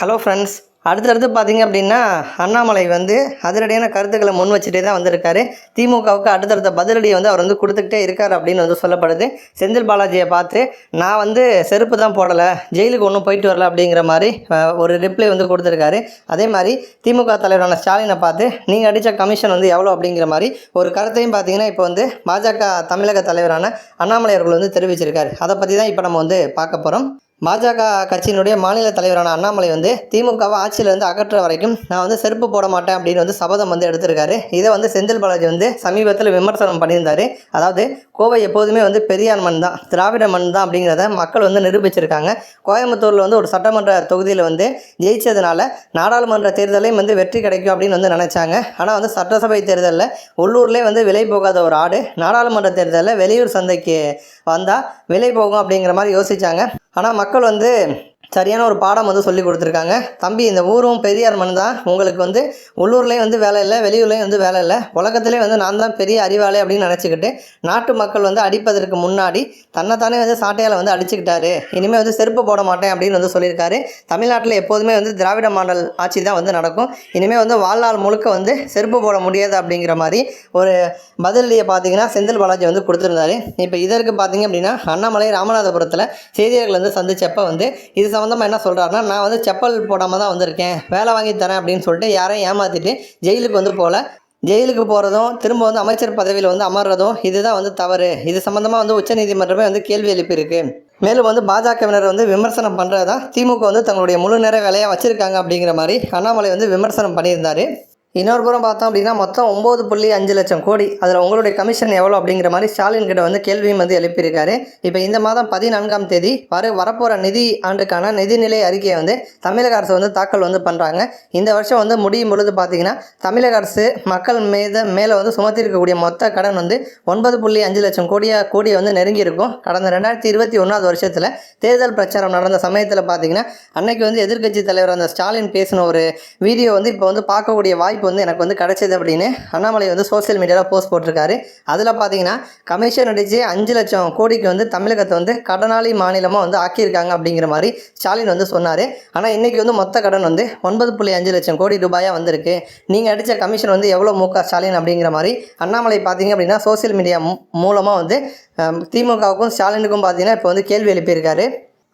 Hello friends. அடுத்தடுத்து பார்த்தீங்க அப்படின்னா அண்ணாமலை வந்து அதிரடியான கருத்துக்களை முன் வச்சுட்டே தான் வந்திருக்காரு. திமுகவுக்கு அடுத்தடுத்த பதிலடியை வந்து அவர் வந்து கொடுத்துக்கிட்டே இருக்கார் அப்படின்னு வந்து சொல்லப்படுது. செந்தில் பாலாஜியை பார்த்து நான் வந்து செருப்பு தான் போடலை ஜெயிலுக்கு ஒன்றும் போயிட்டு வரல அப்படிங்கிற மாதிரி ஒரு ரிப்ளை வந்து கொடுத்துருக்காரு. அதே மாதிரி திமுக தலைவரான ஸ்டாலினை பார்த்து நீங்கள் அடித்த கமிஷன் வந்து எவ்வளோ அப்படிங்கிற மாதிரி ஒரு கருத்தையும் பார்த்தீங்கன்னா இப்போ வந்து பாஜக தமிழக தலைவரான அண்ணாமலை அவர்கள் வந்து தெரிவிச்சிருக்காரு. அதை பற்றி தான் இப்போ நம்ம வந்து பார்க்க போகிறோம் பாஜக கட்சியினுடைய மாநில தலைவரான அண்ணாமலை வந்து திமுகவை ஆட்சியிலேருந்து அகற்ற வரைக்கும் நான் வந்து செருப்பு போட மாட்டேன் அப்படின்னு வந்து சபதம் வந்து எடுத்திருக்காரு. இதை வந்து செந்தில் பாலாஜி வந்து சமீபத்தில் விமர்சனம் பண்ணியிருந்தாரு. அதாவது கோவை எப்போதுமே வந்து பெரியார் மண் தான் திராவிட மண் தான் அப்படிங்கிறத மக்கள் வந்து நிரூபிச்சிருக்காங்க. கோயம்புத்தூரில் வந்து ஒரு சட்டமன்ற தொகுதியில் வந்து ஜெயிச்சதுனால நாடாளுமன்ற தேர்தலையும் வந்து வெற்றி கிடைக்கும் அப்படின்னு வந்து நினச்சாங்க. ஆனால் வந்து சட்டசபை தேர்தலில் உள்ளூர்லேயே வந்து விலை போகாத ஒரு ஆடு நாடாளுமன்ற தேர்தலில் வெளியூர் சந்தைக்கு வந்தால் விலை போகும் அப்படிங்கிற மாதிரி யோசிச்சாங்க. ஆனால் மக்கள் வந்து சரியான ஒரு பாடம் வந்து சொல்லி கொடுத்துருக்காங்க. தம்பி இந்த ஊரும் பெரியார் மண் தான். உங்களுக்கு வந்து உள்ளூர்லேயும் வந்து வேலை இல்லை வெளியூர்லேயும் வந்து வேலை இல்லை. உலகத்திலே வந்து நான் தான் பெரிய அறிவாளி அப்படின்னு நினச்சிக்கிட்டு நாட்டு மக்கள் வந்து அடிப்பதற்கு முன்னாடி தன்னைத்தானே வந்து சாட்டையால் வந்து அடிச்சுக்கிட்டாரு. இனிமேல் வந்து செருப்பு போட மாட்டேன் அப்படின்னு வந்து சொல்லியிருக்காரு. தமிழ்நாட்டில் எப்போதுமே வந்து திராவிட மாடல் ஆட்சி தான் வந்து நடக்கும். இனிமேல் வந்து வாழ்நாள் முழுக்க வந்து செருப்பு போட முடியாது அப்படிங்கிற மாதிரி ஒரு பதிலடியை பார்த்தீங்கன்னா செந்தில் பாலாஜி வந்து கொடுத்துருந்தாரு. இப்போ இதற்கு பார்த்தீங்க அப்படின்னா அண்ணாமலை ராமநாதபுரத்தில் செய்தியாளர்கள் வந்து சந்திச்சப்போ வந்து இது சம்மந்தமாக என்ன சொல்கிறாருன்னா நான் வந்து செப்பல் போடாமல் தான் வந்திருக்கேன். வேலை வாங்கி தரேன் அப்படின்னு சொல்லிட்டு யாரையும் ஏமாற்றிட்டு ஜெயிலுக்கு வந்து போகல ஜெயிலுக்கு போகிறதும் திரும்ப வந்து அமைச்சர் பதவியில் வந்து அமர்றதும் இதுதான் வந்து தவறு. இது சம்மந்தமாக வந்து உச்சநீதிமன்றமே வந்து கேள்வி எழுப்பியிருக்கு. மேலும் வந்து பாஜகவினர் வந்து விமர்சனம் பண்ணுறது தான் திமுக வந்து தங்களுடைய முழு நேர வேலையாக வச்சுருக்காங்க அப்படிங்கிற மாதிரி அண்ணாமலை வந்து விமர்சனம் பண்ணியிருந்தார். இன்னொரு புறம் பார்த்தோம் அப்படின்னா மொத்தம் ஒம்பது புள்ளி அஞ்சு லட்சம் கோடி. அதில் உங்களுடைய கமிஷன் எவ்வளோ அப்படிங்கிற மாதிரி ஸ்டாலின் கிட்ட வந்து கேள்வியும் வந்து எழுப்பியிருக்காரு. இப்போ இந்த மாதம் பதினான்காம் தேதி வர வரப்போகிற நிதி ஆண்டுக்கான நிதிநிலை அறிக்கையை வந்து தமிழக அரசு வந்து தாக்கல் வந்து பண்ணுறாங்க இந்த வருஷம் வந்து முடியும் பொழுது பார்த்தீங்கன்னா தமிழக அரசு மக்கள் மீத மேலே வந்து சுமத்தி இருக்கக்கூடிய மொத்த கடன் வந்து ஒன்பது புள்ளி அஞ்சு லட்சம் கோடியாக கோடியை வந்து நெருங்கியிருக்கும். கடந்த ரெண்டாயிரத்தி இருபத்தி ஒன்றாவது வருஷத்தில் தேர்தல் பிரச்சாரம் நடந்த சமயத்தில் பார்த்தீங்கன்னா அன்னைக்கு வந்து எதிர்க்கட்சி தலைவர் அந்த ஸ்டாலின் பேசின ஒரு வீடியோ வந்து இப்போ வந்து பார்க்கக்கூடிய வாய்ப்பு வந்து எனக்கு வந்து கிடச்சிது அப்படின்னு அண்ணாமலை வந்து சோஷியல் மீடியாவில் போஸ்ட் போட்டிருக்காரு. அதில் பார்த்தீங்கன்னா கமிஷன் அடித்து அஞ்சு லட்சம் கோடிக்கு வந்து தமிழகத்தை வந்து கடனாளி மாநிலமாக வந்து ஆக்கியிருக்காங்க அப்படிங்கிற மாதிரி ஸ்டாலின் வந்து சொன்னார். ஆனால் இன்றைக்கி வந்து மொத்த கடன் வந்து ஒன்பது புள்ளி அஞ்சு லட்சம் கோடி ரூபாயாக வந்திருக்கு. நீங்கள் அடித்த கமிஷன் வந்து எவ்வளோ மூக்கா ஸ்டாலின் அப்படிங்கிற மாதிரி அண்ணாமலை பார்த்தீங்க அப்படின்னா சோசியல் மீடியா மூலமாக வந்து திமுகவுக்கும் ஸ்டாலினுக்கும் பார்த்தீங்கன்னா இப்போ வந்து கேள்வி எழுப்பியிருக்காரு.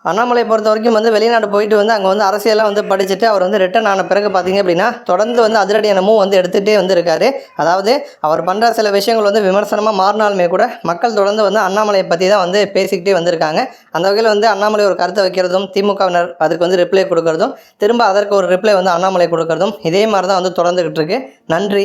அண்ணாமலை பொறுத்த வரைக்கும் வந்து வெளிநாடு போயிட்டு வந்து அங்கே வந்து அரசியலாக வந்து படிச்சுட்டு அவர் வந்து ரிட்டர்ன் ஆன பிறகு பார்த்தீங்க அப்படின்னா தொடர்ந்து வந்து அதிரடியான மூவ் வந்து எடுத்துகிட்டே வந்துருக்காரு. அதாவது அவர் பண்ணுற சில விஷயங்கள் வந்து விமர்சனமாக மாறினாலுமே கூட மக்கள் தொடர்ந்து வந்து அண்ணாமலையை பற்றி தான் வந்து பேசிக்கிட்டே வந்திருக்காங்க. அந்த வகையில் வந்து அண்ணாமலை ஒரு கருத்தை வைக்கிறதும் திமுகவினர் அதுக்கு வந்து ரிப்ளை கொடுக்கறதும் திரும்ப அதற்கு ஒரு ரிப்ளை வந்து அண்ணாமலை கொடுக்கறதும் இதே மாதிரி தான் வந்து தொடர்ந்துக்கிட்டு இருக்கு. நன்றி.